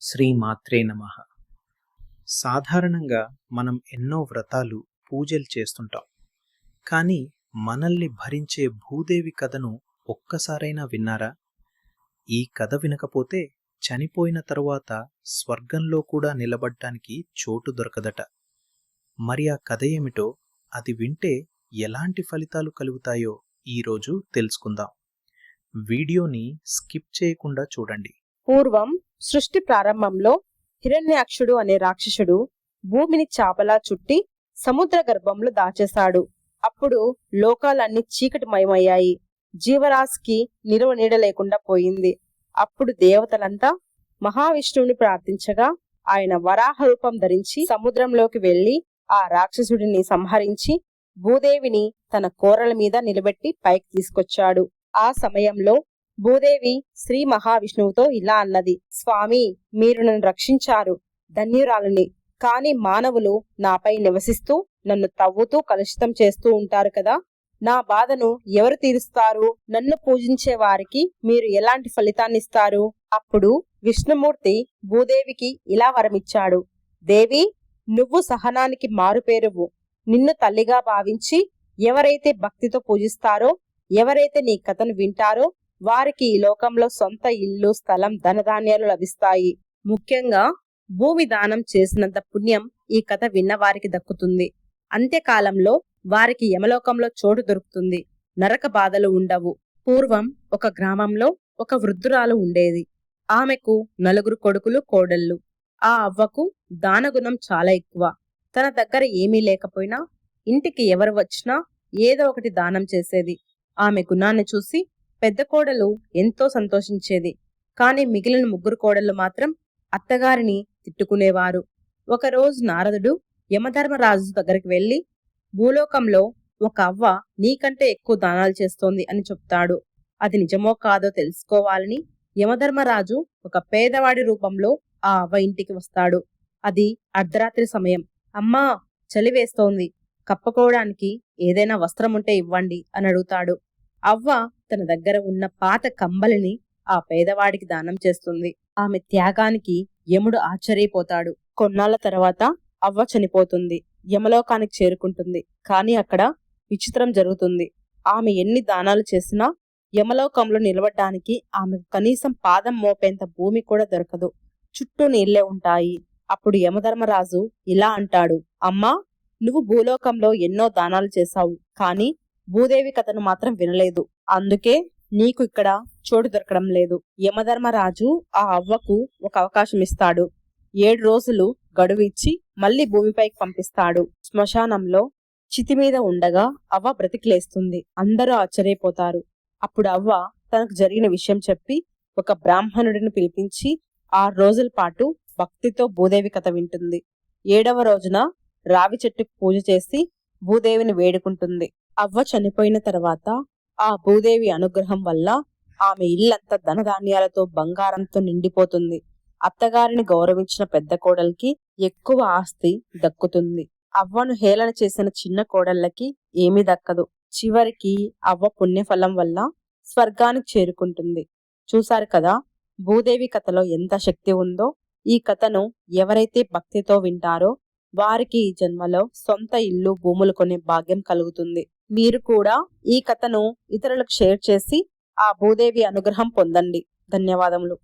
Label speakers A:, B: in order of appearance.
A: శ్రీమాత్రే నమ. సాధారణంగా మనం ఎన్నో వ్రతాలు పూజలు చేస్తుంటాం. కానీ మనల్ని భరించే భూదేవి కథను ఒక్కసారైనా విన్నారా? ఈ కథ వినకపోతే చనిపోయిన తరువాత స్వర్గంలో కూడా నిలబడ్డానికి చోటు దొరకదట. మరి ఆ కథ ఏమిటో అది వింటే ఎలాంటి ఫలితాలు కలుగుతాయో ఈరోజు తెలుసుకుందాం. వీడియోని స్కిప్ చేయకుండా చూడండి.
B: పూర్వం సృష్టి ప్రారంభంలో హిరణ్యాక్షుడు అనే రాక్షసుడు భూమిని చాపలా చుట్టి సముద్ర గర్భంలో దాచేశాడు. అప్పుడు లోకాలన్నీ చీకటిమయమయ్యాయి. జీవరాశికి నిలువ నీడ లేకుండా పోయింది. అప్పుడు దేవతలంతా మహావిష్ణువుని ప్రార్థించగా ఆయన వరాహ రూపం ధరించి సముద్రంలోకి వెళ్ళి ఆ రాక్షసుడిని సంహరించి భూదేవిని తన కోరల మీద నిలబెట్టి పైకి తీసుకొచ్చాడు. ఆ సమయంలో భూదేవి శ్రీ మహావిష్ణువుతో ఇలా అన్నది. స్వామి మీరు నన్ను రక్షించారు ధన్యురాలని. కాని మానవులు నాపై నివసిస్తూ నన్ను తవ్వుతూ కలుషితం చేస్తూ ఉంటారు కదా. నా బాధను ఎవరు తీరుస్తారు? నన్ను పూజించే వారికి మీరు ఎలాంటి ఫలితాన్ని ఇస్తారు? అప్పుడు విష్ణుమూర్తి భూదేవికి ఇలా వరమిచ్చాడు. దేవి నువ్వు సహనానికి మారుపేరువు. నిన్ను తల్లిగా భావించి ఎవరైతే భక్తితో పూజిస్తారో ఎవరైతే నీ కథను వింటారో వారికి ఈ లోకంలో సొంత ఇల్లు స్థలం ధనధాన్యాలు లభిస్తాయి. ముఖ్యంగా భూమి దానం చేసినంత పుణ్యం ఈ కథ విన్న వారికి దక్కుతుంది. అంత్యకాలంలో వారికి యమలోకంలో చోటు దొరుకుతుంది. నరక బాధలు ఉండవు. పూర్వం ఒక గ్రామంలో ఒక వృద్ధురాలు ఉండేది. ఆమెకు నలుగురు కొడుకులు కోడళ్ళు. ఆ అవ్వకు దానగుణం చాలా ఎక్కువ. తన దగ్గర ఏమీ లేకపోయినా ఇంటికి ఎవరు వచ్చినా ఏదో ఒకటి దానం చేసేది. ఆమె గుణాన్ని చూసి పెద్ద కోడలు ఎంతో సంతోషించేది. కాని మిగిలిన ముగ్గురు కోడళ్ళు మాత్రం అత్తగారిని తిట్టుకునేవారు. ఒకరోజు నారదుడు యమధర్మరాజు దగ్గరికి వెళ్ళి భూలోకంలో ఒక అవ్వ నీకంటే ఎక్కువ దానాలు చేస్తోంది అని చెప్తాడు. అది నిజమో కాదో తెలుసుకోవాలని యమధర్మరాజు ఒక పేదవాడి రూపంలో ఆ అవ్వ ఇంటికి వస్తాడు. అది అర్ధరాత్రి సమయం. అమ్మా చలి వేస్తోంది. కప్పుకోవడానికి ఏదైనా వస్త్రం ఉంటే ఇవ్వండి అని అడుగుతాడు. అవ్వ తన దగ్గర ఉన్న పాత కంబలిని ఆ పేదవాడికి దానం చేస్తుంది. ఆమె త్యాగానికి యముడు ఆశ్చర్యపోతాడు. కొన్నాళ్ళ తర్వాత అవ్వ చనిపోతుంది. యమలోకానికి చేరుకుంటుంది. కాని అక్కడ విచిత్రం జరుగుతుంది. ఆమె ఎన్ని దానాలు చేసినా యమలోకంలో నిలబడ్డానికి ఆమెకు కనీసం పాదం మోపేంత భూమి కూడా దొరకదు. చుట్టూ నీళ్ళే ఉంటాయి. అప్పుడు యమధర్మరాజు ఇలా అంటాడు. అమ్మా నువ్వు భూలోకంలో ఎన్నో దానాలు చేశావు. కానీ భూదేవి కథను మాత్రం వినలేదు. అందుకే నీకు ఇక్కడ చోటు దొరకడం లేదు. యమధర్మరాజు ఆ అవ్వకు ఒక అవకాశం ఇస్తాడు. ఏడు రోజులు గడువు ఇచ్చి మళ్ళీ భూమిపైకి పంపిస్తాడు. శ్మశానంలో చితి మీద ఉండగా అవ్వ బ్రతికిలేస్తుంది. అందరూ ఆశ్చర్యపోతారు. అప్పుడు అవ్వ తనకు జరిగిన విషయం చెప్పి ఒక బ్రాహ్మణుడిని పిలిపించి ఆరు రోజుల పాటు భక్తితో భూదేవి కథ వింటుంది. ఏడవ రోజున రావి చెట్టుకు పూజ చేసి భూదేవిని వేడుకుంటుంది. అవ్వ చనిపోయిన తర్వాత ఆ భూదేవి అనుగ్రహం వల్ల ఆమె ఇల్లంతా ధనధాన్యాలతో బంగారంతో నిండిపోతుంది. అత్తగారిని గౌరవించిన పెద్ద కోడలికి ఎక్కువ ఆస్తి దక్కుతుంది. అవ్వను హేళన చేసిన చిన్న కోడళ్ళకి ఏమీ దక్కదు. చివరికి అవ్వ పుణ్యఫలం వల్ల స్వర్గానికి చేరుకుంటుంది. చూశారు కదా భూదేవి కథలో ఎంత శక్తి ఉందో. ఈ కథను ఎవరైతే భక్తితో వింటారో వారికి ఈ జన్మలో సొంత ఇల్లు భూములు కొనే భాగ్యం కలుగుతుంది. మీరు కూడా ఈ కథను ఇతరులకు షేర్ చేసి ఆ భూదేవి అనుగ్రహం పొందండి. ధన్యవాదములు.